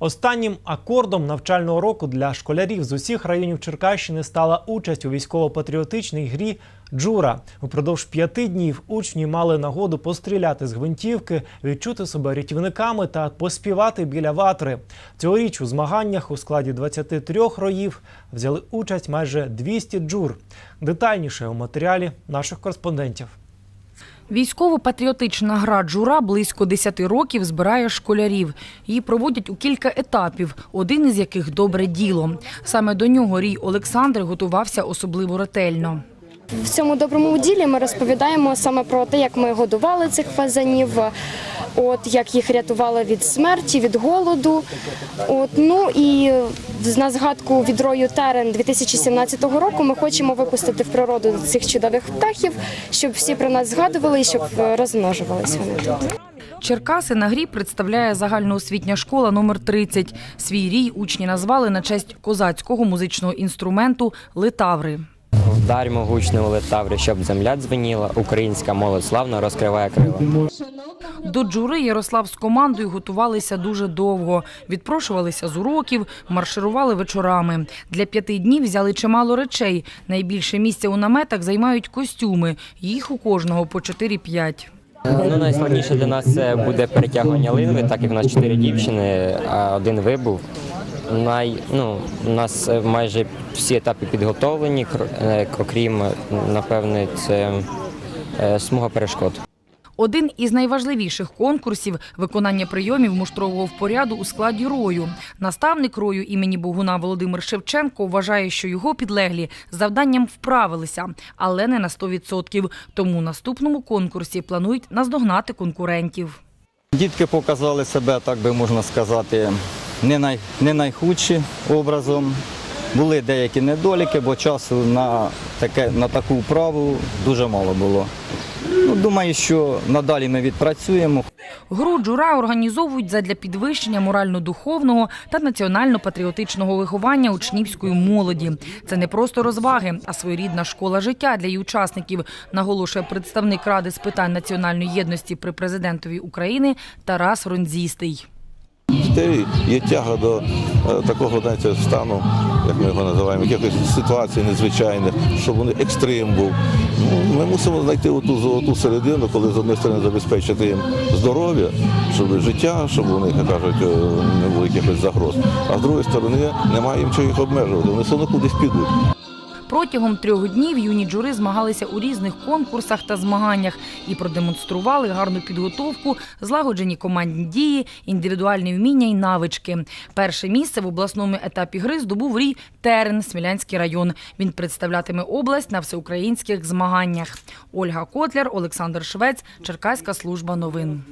Останнім акордом навчального року для школярів з усіх районів Черкащини стала участь у військово-патріотичній грі Джура. Упродовж п'яти днів учні мали нагоду постріляти з гвинтівки, відчути себе рятівниками та поспівати біля ватри. Цьогоріч у змаганнях у складі 23 роїв взяли участь майже 200 джур. Детальніше у матеріалі наших кореспондентів. Військово-патріотична гра «Джура» близько 10 років збирає школярів. Її проводять у кілька етапів, один із яких добре діло. Саме до нього Рій Олександр готувався особливо ретельно. В цьому доброму ділі ми розповідаємо саме про те, як ми годували цих фазанів, от як їх рятували від смерті, від голоду. От ну і на згадку від рою Терен 2017 року ми хочемо випустити в природу цих чудових птахів, щоб всі про нас згадували і щоб е, розмножувалися вони тут. Черкаси на грі представляє загальноосвітня школа номер 30. Свій рій учні назвали на честь козацького музичного інструменту литаври. Вдаримо гучно летаври, щоб земля дзвеніла, українська молодь славно розкриває крила. До джури Ярослав з командою готувалися дуже довго. Відпрошувалися з уроків, марширували вечорами. Для п'яти днів взяли чимало речей. Найбільше місця у наметах займають костюми. Їх у кожного по 4-5. Ну, найскладніше для нас це буде перетягування линви, так як в нас чотири дівчини, а один вибув. Най, ну, у нас е, майже всі етапи підготовлені, е, окрім, е, напевне, це смуга перешкод. Один із найважливіших конкурсів виконання прийомів муштрового впоряду у складі рою. Наставник рою імені Богуна Володимир Шевченко вважає, що його підлеглі з завданням вправилися, але не на 100%. Тому у наступному конкурсі планують наздогнати конкурентів. Дітки показали себе, так би можна сказати, не, най, не найхудші образом. Були деякі недоліки, бо часу на, таке, на таку вправу дуже мало було. Ну, думаю, що надалі ми відпрацюємо. Гру джура організовують задля підвищення морально-духовного та національно-патріотичного виховання учнівської молоді. Це не просто розваги, а своєрідна школа життя для її учасників, наголошує представник Ради з питань національної єдності при президентові України Тарас Ронзістий. Дітей є тяга до е, такого знаєте, стану, як ми його називаємо, якихось ситуацій незвичайних, щоб вони екстрим був. Ну, ми мусимо знайти ту золоту середину, коли з однієї сторони забезпечити їм здоров'я, щоб життя, щоб у них, як кажуть, е, не було якихось загроз. А з другої сторони немає їм чого їх обмежувати. Вони все одно кудись підуть. Протягом трьох днів юні джури змагалися у різних конкурсах та змаганнях і продемонстрували гарну підготовку, злагоджені командні дії, індивідуальні вміння і навички. Перше місце в обласному етапі гри здобув рій Терен, Смілянський район. Він представлятиме область на всеукраїнських змаганнях. Ольга Котляр, Олександр Швець, Черкаська служба новин.